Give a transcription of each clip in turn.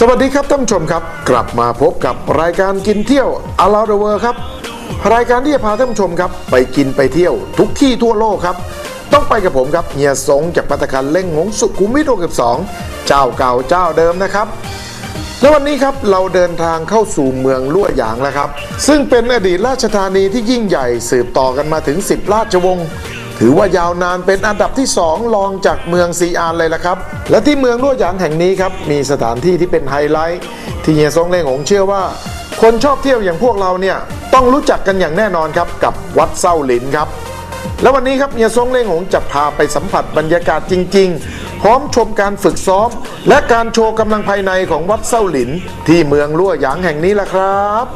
สวัสดีครับท่านผู้ชมครับ กลับมาพบกับรายการกินเที่ยว Around the World ครับ รายการที่จะพาท่านผู้ชมครับ ไปกินไปเที่ยวทุกที่ทั่วโลกครับ ต้องไปกับผมครับเฮียสงจากปัตตาคันเล่งหงสุขุมวิท62เจ้าเก่าเจ้าเดิมนะครับและวันนี้ครับเราเดินทางเข้าสู่เมืองลั่วหยางแล้วครับ ซึ่งเป็นอดีตราชธานีที่ยิ่งใหญ่สืบต่อกันมาถึง 10 ราชวงศ์ ถือว่ายาวนานเป็นอันดับที่ 2 รองจากเมืองซีอานเลยละครับ และที่เมืองลั่วหยางแห่งนี้ครับ มีสถานที่ที่เป็นไฮไลท์ ที่เฮียซงเล่งหงเชื่อว่า คนชอบเที่ยวอย่างพวกเราเนี่ยต้องรู้จักกันอย่างแน่นอนครับกับวัดเส้าหลินครับ แล้ววันนี้ครับเฮียซงเล่งหงจะพาไปสัมผัสบรรยากาศจริง ๆ พร้อมชมการฝึกซ้อม และการโชว์กำลังภายในของวัดเส้าหลิน ที่เมืองลั่วหยางแห่งนี้ละครับ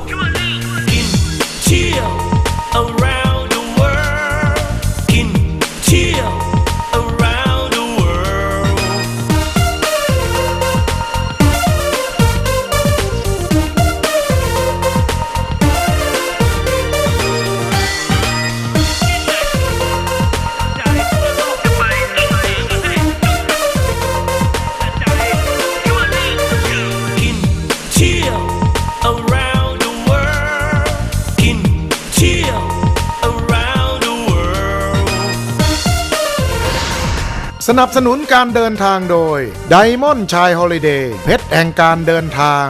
สนับสนุนการเดินทางโดย Diamond ชายฮอลิเดย์เพชรแห่งการเดินทาง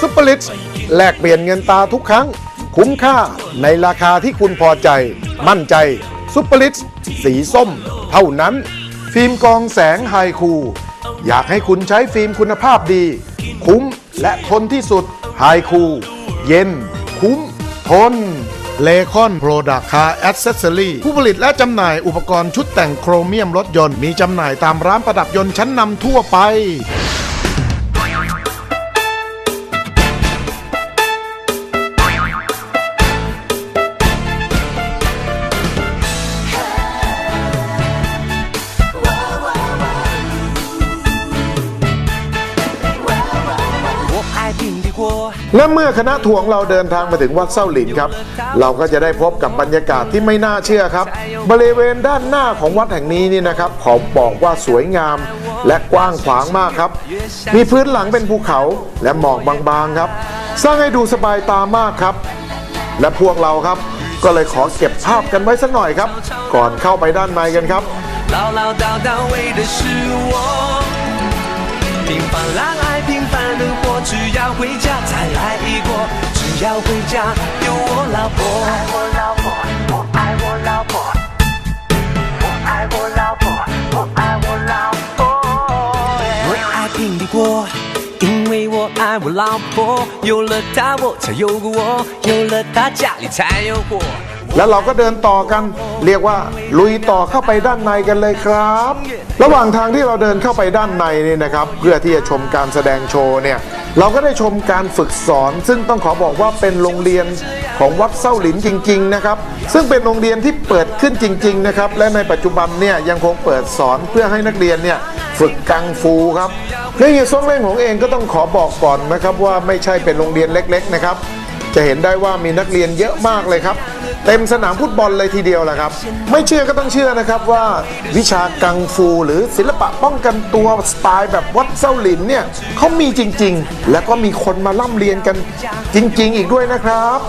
ซุปเปอร์ลิตแลกเปลี่ยนเงินตาทุกครั้ง คุ้มค่าในราคาที่คุณพอใจ มั่นใจซุปเปอร์ลิตสีส้ม เท่านั้น ฟิล์มกองแสงไฮคู อยากให้คุณใช้ฟิล์มคุณภาพดี คุ้มและทนที่สุดไฮคู เย็น คุ้ม ทน เลคอนโปรดักคาแอสเซสซอรี่ผู้ผลิตและจำหน่ายอุปกรณ์ชุดแต่งโครเมียมรถยนต์ มีจำหน่ายตามร้านประดับยนต์ชั้นนำทั่วไป และเมื่อคณะทวงเราเดินทางมาถึงวัดเส้าหลินครับ เราก็จะได้พบกับบรรยากาศที่ไม่น่าเชื่อครับ บริเวณด้านหน้าของวัดแห่งนี้นี่นะครับขอบอกว่าสวยงาม และกว้างขวางมากครับ มีพื้นหลังเป็นภูเขาและหมอกบางๆครับ สร้างให้ดูสบายตามากครับ และพวกเราครับ ก็เลยขอเก็บภาพกันไว้สักหน่อยครับ ก่อนเข้าไปด้านในกันครับ 的是我，平凡让爱平凡的活，只要回家再来一锅，只要回家有我老婆。我爱我老婆，我爱我老婆，我爱我老婆，我爱我老婆。我爱平底锅，因为我爱我老婆，有了她我才有个我，有了她家里才有火。 แล้วเราก็เดินต่อกัน เรียกว่าลุยต่อเข้าไปด้านในกันเลยครับ ระหว่างทางที่เราเดินเข้าไปด้านในนี่นะครับ เพื่อที่จะชมการแสดงโชว์เนี่ยเราก็ได้ชมการฝึกสอน ซึ่งต้องขอบอกว่าเป็นโรงเรียนของวัดเส้าหลินจริง ๆ นะครับ ซึ่งเป็นโรงเรียนที่เปิดขึ้นจริง ๆ นะครับ และในปัจจุบันเนี่ยยังคงเปิดสอนเพื่อให้นักเรียนเนี่ยฝึกกังฟูครับและเฮียซ่งเล่งของเองก็ต้องขอบอกก่อนนะครับว่าไม่ใช่เป็นโรงเรียนเล็ก ๆ นะครับ จะเห็นได้ว่ามีนักเรียนเยอะมากเลยครับ เต็มสนามฟุตบอลเลยทีเดียวแหละครับ ไม่เชื่อก็ต้องเชื่อนะครับว่าวิชากังฟูหรือศิลปะป้องกันตัวสไตล์แบบวัดเส้าหลินเนี่ยเขามีจริง ๆ แล้วก็มีคนมาล่ำเรียนกันจริง ๆ อีกด้วยนะครับ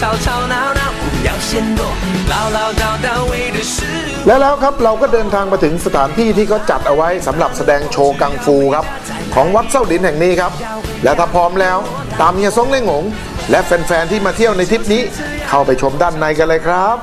吵吵闹闹，不要嫌多，唠唠叨叨为的是我。 และแล้วครับเราก็เดินทางมาถึงสถานที่ที่เขาจัดเอาไว้สำหรับแสดงโชว์กังฟูครับ ของวัดเส้าหลินแห่งนี้ครับ และถ้าพร้อมแล้วตามเฮียซงเล่งหง และแฟนๆที่มาเที่ยวในทริปนี้ เข้าไปชมด้านในกันเลยครับ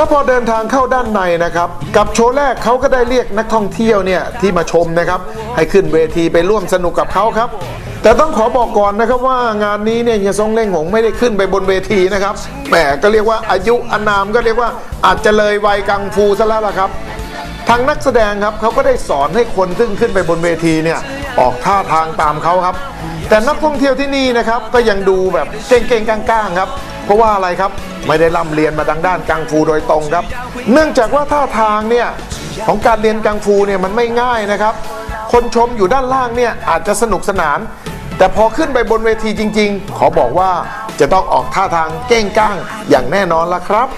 แล้วพอเดินทางเข้าด้านในนะครับ กับโชว์แรกเขาก็ได้เรียกนักท่องเที่ยวเนี่ยที่มาชมนะครับ ให้ขึ้นเวทีไปร่วมสนุกกับเขาครับ แต่ต้องขอบอกก่อนนะครับว่างานนี้เนี่ยเฮียซงเล่งหงไม่ได้ขึ้นไปบนเวทีนะครับแหมก็เรียกว่าอายุอานามก็เรียกว่าอาจจะเลยวัยกังฟูซะแล้วล่ะครับทางนักแสดงครับเขาก็ได้สอนให้คนซึ่งขึ้นไปบนเวทีเนี่ยออกท่าทางตามเขาครับ แต่นักท่องเที่ยวที่นี่นะครับก็ยังดูแบบเก่งๆก้างๆครับ เพราะว่าอะไรครับไม่ได้ร่ำเรียนมาทางด้านกังฟูโดยตรงครับ เนื่องจากว่าท่าทางเนี่ยของการเรียนกังฟูเนี่ยมันไม่ง่ายนะครับ คนชมอยู่ด้านล่างเนี่ยอาจจะสนุกสนาน แต่พอขึ้นไปบนเวทีจริง ๆ ขอบอกว่าจะต้องออกท่าทางเก้งก้างอย่างแน่นอนละครับ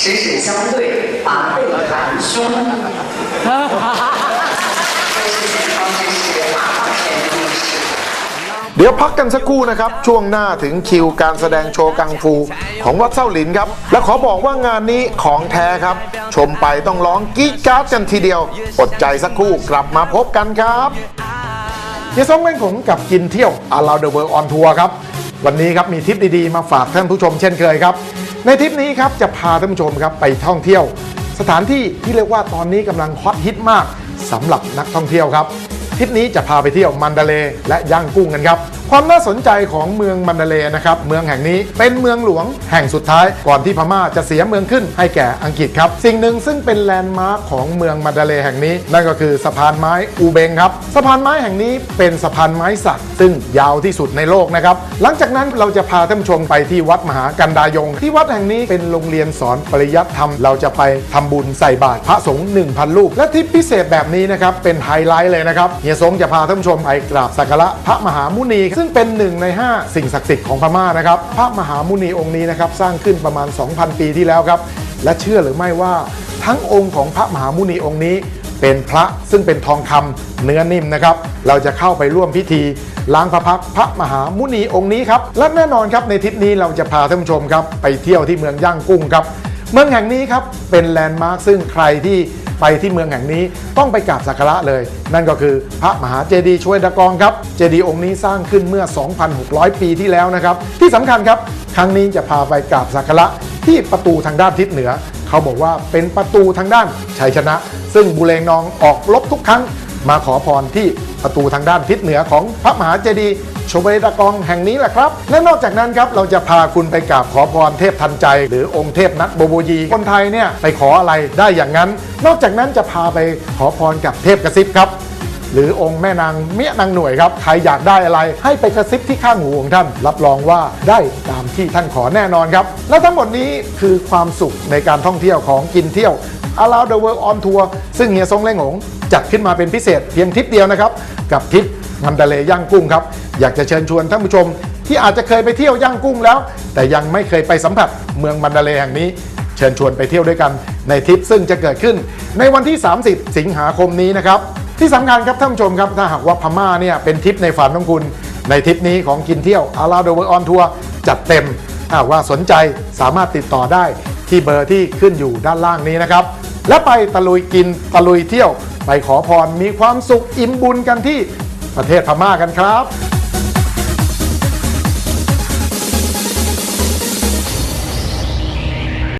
十指相对，把背含胸。这是健康知识蛤蟆拳的故事。 เดี๋ยวพักกันสักครู่นะครับ ช่วงหน้าถึงคิวการแสดงโชว์กังฟู ของวัดเส้าหลินครับ และขอบอกว่างานนี้ของแท้ครับ ชมไปต้องร้องกรี๊ดกราร์ดกันทีเดียว อดใจสักครู่กลับมาพบกันครับเฮียซงเล่งขงกับกินเที่ยว Around the World on Tour ครับ วันนี้ครับมีทริปดีๆ มาฝากท่านผู้ชมเช่นเคยครับ ในทริปนี้ครับจะพาท่านผู้ชมครับไปท่องเที่ยว สถานที่ที่เรียกว่าตอนนี้กำลังฮอตฮิตมากสำหรับนักท่องเที่ยวครับ ทริปนี้จะพาไปเที่ยวมันดาเลและย่างกุ้งกันครับ ความน่าสนใจของเมืองมันดาเลนะครับ เมืองแห่งนี้เป็นเมืองหลวงแห่งสุดท้าย ก่อนที่พม่าจะเสียเมืองขึ้นให้แก่อังกฤษครับ สิ่งหนึ่งซึ่งเป็นแลนด์มาร์คของเมืองมันดาเลแห่งนี้ นั่นก็คือสะพานไม้อูเบงครับ สะพานไม้แห่งนี้เป็นสะพานไม้สักซึ่งยาวที่สุดในโลกนะครับ หลังจากนั้นเราจะพาท่านผู้ชมไปที่วัดมหากันดายง ที่วัดแห่งนี้เป็นโรงเรียนสอนปริยัติธรรม เราจะไปทำบุญใส่บาตรพระสงฆ์1,000รูปและทริปพิเศษแบบนี้นะครับเป็นไฮไลท์เลยนะครับฮียสงจะพาท่านผู้ชมไปกราบสักการะพระมหามุนี ซึ่งเป็นหนึ่งใน 5 สิ่งศักดิ์สิทธิ์ของพม่านะครับพระมหามุนีองค์นี้นะครับสร้างขึ้นประมาณ 2,000 ปีที่แล้วครับและเชื่อหรือไม่ว่าทั้งองค์ของพระมหามุนีองค์นี้ เป็นพระซึ่งเป็นทองคำเนื้อนิ่มนะครับเราจะเข้าไปร่วมพิธีล้างพระพักพระมหามุนีองค์นี้ครับและแน่นอนครับในทริปนี้เราจะพาท่านผู้ชมครับไปเที่ยวที่เมืองย่างกุ้งครับเมืองแห่งนี้ครับเป็นแลนด์มาร์คซึ่งใครที่ ไปที่เมืองแห่งนี้ต้องไปกราบสักการะเลย นั่นก็คือพระมหาเจดีย์ช่วยตะกองครับ เจดีย์องค์นี้สร้างขึ้นเมื่อ 2,600 ปีที่แล้วนะครับ ที่สำคัญครับครั้งนี้จะพาไปกราบสักการะที่ประตูทางด้านทิศเหนือ เขาบอกว่าเป็นประตูทางด้านชัยชนะ ซึ่งบุเรงนองออกลบทุกครั้ง มาขอพรที่ประตูทางด้านทิศเหนือของพระมหาเจดีย์โชเบตากองแห่งนี้แหละครับ และนอกจากนั้นครับเราจะพาคุณไปกราบขอพรเทพทันใจ หรือองค์เทพนักโบโบยีคนไทยเนี่ยไปขออะไรได้อย่างนั้น นอกจากนั้นจะพาไปขอพรกับเทพกระซิบครับหรือองค์แม่นางเมียนางหน่วยครับ ใครอยากได้อะไร ให้ไปกระซิบที่ข้างหูของท่าน รับรองว่าได้ตามที่ท่านขอแน่นอนครับ และทั้งหมดนี้คือความสุขในการท่องเที่ยวของกินเที่ยว Around the World on Tour ซึ่งเฮียซงเล่งหง จัดขึ้นมาเป็นพิเศษเพียงทริปเดียวนะครับ กับทริปมันดาเลย่างกุ้งครับ อยากจะเชิญชวนท่านผู้ชม ที่อาจจะเคยไปเที่ยวย่างกุ้งแล้ว แต่ยังไม่เคยไปสัมผัสเมืองมันดาเลแห่งนี้ เชิญชวนไปเที่ยวด้วยกันในทริปซึ่งจะเกิดขึ้นในวันที่ 30 สิงหาคมนี้นะครับที่สำคัญครับท่านผู้ชมครับถ้าหากว่าพม่าเนี่ยเป็นทริปในฝันของคุณ ในทริปนี้ของกินเที่ยว Around the World on Tour จัดเต็มถ้าว่าสนใจสามารถติดต่อได้ที่เบอร์ที่ขึ้นอยู่ด้านล่างนี้นะครับ และไปตะลุยกินตะลุยเที่ยว ไปขอพรมีความสุขอิ่มบุญกันที่ประเทศพม่ากันครับ